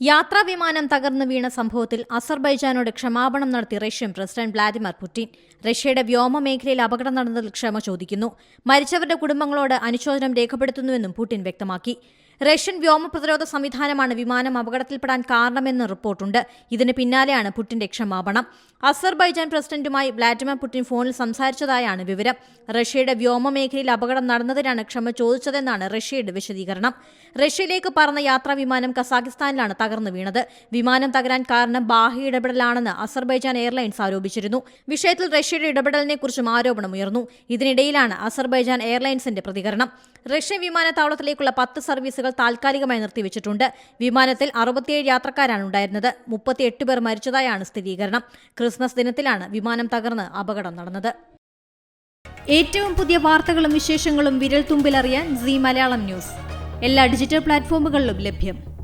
യാത്രാ വിമാനം തകർന്നു വീണ സംഭവത്തിൽ അസർബൈജാനോട് ക്ഷമാപണം നടത്തി റഷ്യൻ പ്രസിഡന്റ് വ്ളാദിമിർ പുടിൻ. റഷ്യയുടെ വ്യോമ മേഖലയിൽ അപകടം നടന്നതിൽ ക്ഷമ ചോദിക്കുന്നു. മരിച്ചവരുടെ കുടുംബങ്ങളോട് അനുശോചനം രേഖപ്പെടുത്തുന്നുവെന്നും പുടിൻ വ്യക്തമാക്കി. റഷ്യൻ വ്യോമ പ്രതിരോധ സംവിധാനമാണ് വിമാനം അപകടത്തിൽപ്പെടാൻ കാരണമെന്ന് റിപ്പോർട്ടുണ്ട്. ഇതിന് പിന്നാലെയാണ് പുടിന്റെ ക്ഷമാപണം. അസർബൈജാൻ പ്രസിഡന്റുമായി വ്ളാഡിമിർ പുടിൻ ഫോണിൽ സംസാരിച്ചതായാണ് വിവരം. റഷ്യയുടെ വ്യോമ മേഖലയിൽ അപകടം നടന്നതിനാണ് ക്ഷമ ചോദിച്ചതെന്നാണ് റഷ്യയുടെ വിശദീകരണം. റഷ്യയിലേക്ക് പറന്ന യാത്രാ വിമാനം കസാഖിസ്ഥാനിലാണ് തകർന്നു വീണത്. വിമാനം തകരാൻ കാരണം ബാഹ്യ ഇടപെടലാണെന്ന് അസർബൈജാൻ എയർലൈൻസ് ആരോപിച്ചിരുന്നു. വിഷയത്തിൽ റഷ്യയുടെ ഇടപെടലിനെക്കുറിച്ചും ആരോപണമുയർന്നു ഇതിനിടയിലാണ് അസർബൈജാൻ എയർലൈൻസിന്റെ പ്രതികരണം. റഷ്യൻ വിമാനത്താവളത്തിലേക്കുള്ള പത്ത് സർവീസുകൾ താൽക്കാലികമായി നിർത്തിവച്ചിട്ടുണ്ട്. വിമാനത്തിൽ അറുപത്തിയേഴ് യാത്രക്കാരാണ് ഉണ്ടായിരുന്നത്. മുപ്പത്തിയെട്ട് പേർ മരിച്ചതായാണ് സ്ഥിരീകരണം. ക്രിസ്മസ് ദിനത്തിലാണ് വിമാനം തകർന്ന് അപകടം നടന്നത്. ഏറ്റവും പുതിയ വാർത്തകളും വിശേഷങ്ങളും വിരൽ തുമ്പിലറിയാൻ സി മലയാളം ന്യൂസ്. എല്ലാ ഡിജിറ്റൽ പ്ലാറ്റ്ഫോമുകളിലും ലഭ്യം.